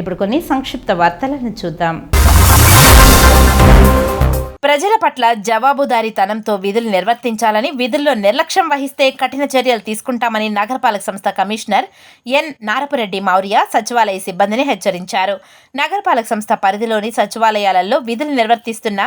ఇప్పుడు కొన్ని సంక్షిప్త వార్తలను చూద్దాం. ప్రజల పట్ల జవాబుదారీతనంతో విధులు నిర్వర్తించాలని విధుల్లో నిర్లక్ష్యం వహిస్తే కఠిన చర్యలు తీసుకుంటామని నగరపాలక సంస్థ కమిషనర్ ఎన్. నారపురెడ్డి మౌర్య సచివాలయ సిబ్బందిని హెచ్చరించారు. నగరపాలక సంస్థ పరిధిలోని సచివాలయాలలో విధులు నిర్వర్తిస్తున్న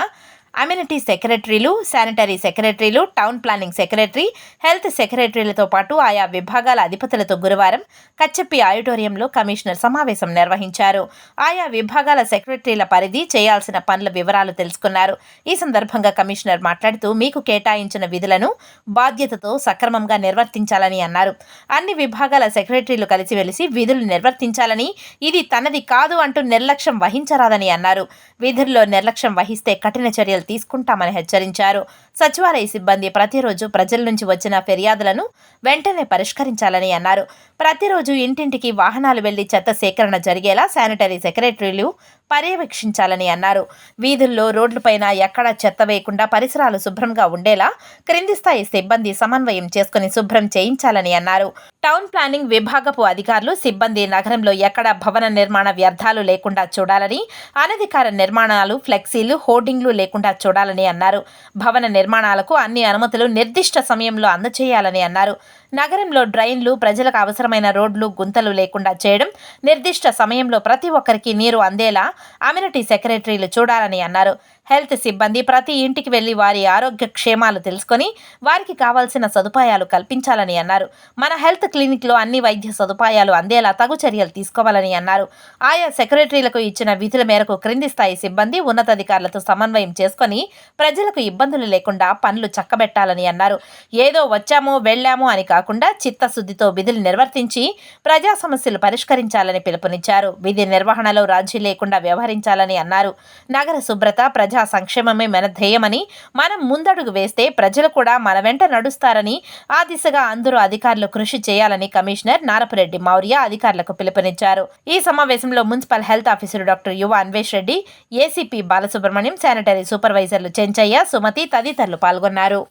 అమ్యూనిటీ సెక్రటరీలు శానిటరీ సెక్రటరీలు టౌన్ ప్లానింగ్ సెక్రటరీ హెల్త్ సెక్రటరీలతో పాటు ఆయా విభాగాల అధిపతులతో గురువారం కచ్చప్పి ఆడిటోరియంలో కమిషనర్ సమావేశం నిర్వహించారు. ఆయా విభాగాల సెక్రటరీల పరిధి చేయాల్సిన పనుల వివరాలు తెలుసుకున్నారు. ఈ సందర్భంగా కమిషనర్ మాట్లాడుతూ మీకు కేటాయించిన విధులను బాధ్యతతో సక్రమంగా నిర్వర్తించాలని అన్నారు. అన్ని విభాగాల సెక్రటరీలు కలిసి వెలిసి విధులు నిర్వర్తించాలని ఇది తనది కాదు అంటూ నిర్లక్ష్యం వహించరాదని అన్నారు. విధుల్లో నిర్లక్ష్యం వహిస్తే కఠిన చర్యలు తీసుకుంటామని హెచ్చరించారు. సచివాలయ సిబ్బంది ప్రతిరోజు ప్రజల నుంచి వచ్చిన ఫిర్యాదులను వెంటనే పరిష్కరించాలని అన్నారు. ప్రతిరోజు ఇంటింటికి వాహనాలు వెళ్ళి చెత్త సేకరణ జరిగేలా శానిటరీ సెక్రటరీలు పర్యవేక్షించాలని అన్నారు. వీధుల్లో రోడ్లపైన ఎక్కడా చెత్త వేయకుండా పరిసరాలు శుభ్రంగా ఉండేలా క్రింది స్థాయి సిబ్బంది సమన్వయం చేసుకుని శుభ్రం చేయించాలని అన్నారు. టౌన్ ప్లానింగ్ విభాగపు అధికారులు సిబ్బంది నగరంలో ఎక్కడ భవన నిర్మాణ వ్యర్థాలు లేకుండా చూడాలని అనధికార నిర్మాణాలు ఫ్లెక్సీలు హోర్డింగ్లు లేకుండా చూడాలని అన్నారు. భవన నిర్మాణాలకు అన్ని అనుమతులు నిర్దిష్ట సమయంలో అందచేయాలని అన్నారు. నగరంలో డ్రైన్లు ప్రజలకు అవసరమైన రోడ్లు గుంతలు లేకుండా చేయడం నిర్దిష్ట సమయంలో ప్రతి ఒక్కరికి నీరు అందేలా అమ్యూనిటీ సెక్రటరీలు చూడాలని అన్నారు. హెల్త్ సిబ్బంది ప్రతి ఇంటికి వెళ్ళి వారి ఆరోగ్య క్షేమాలు తెలుసుకొని వారికి కావాల్సిన సదుపాయాలు కల్పించాలని అన్నారు. మన హెల్త్ క్లినిక్లో అన్ని వైద్య సదుపాయాలు అందేలా తగు చర్యలు తీసుకోవాలని అన్నారు. ఆయా సెక్రటరీలకు ఇచ్చిన విధుల మేరకు క్రింది స్థాయి సిబ్బంది ఉన్నతాధికారులతో సమన్వయం చేసుకొని ప్రజలకు ఇబ్బందులు లేకుండా పనులు చక్కబెట్టాలని అన్నారు. ఏదో వచ్చామో వెళ్ళాము అని కాకుండా కాకుండా చిత్తశుద్ధితో విధులు నిర్వర్తించి ప్రజా సమస్యలు పరిష్కరించాలని పిలుపునిచ్చారు. విధి నిర్వహణలో రాజీ లేకుండా వ్యవహరించాలని అన్నారు. నగర శుభ్రత ప్రజా సంక్షేమమే మన ధ్యేయమని మనం ముందడుగు వేస్తే ప్రజలు కూడా మన వెంట నడుస్తారని ఆ దిశగా అందరూ అధికారులు కృషి చేయాలని కమిషనర్ నారపురెడ్డి మౌర్య అధికారులకు పిలుపునిచ్చారు. ఈ సమావేశంలో municipal health officer doctor Yuva Anvesh Reddy ACP Balasubrahmanyam sanitary సూపర్వైజర్లు Chenchaiah Sumathi తదితరులు పాల్గొన్నారు.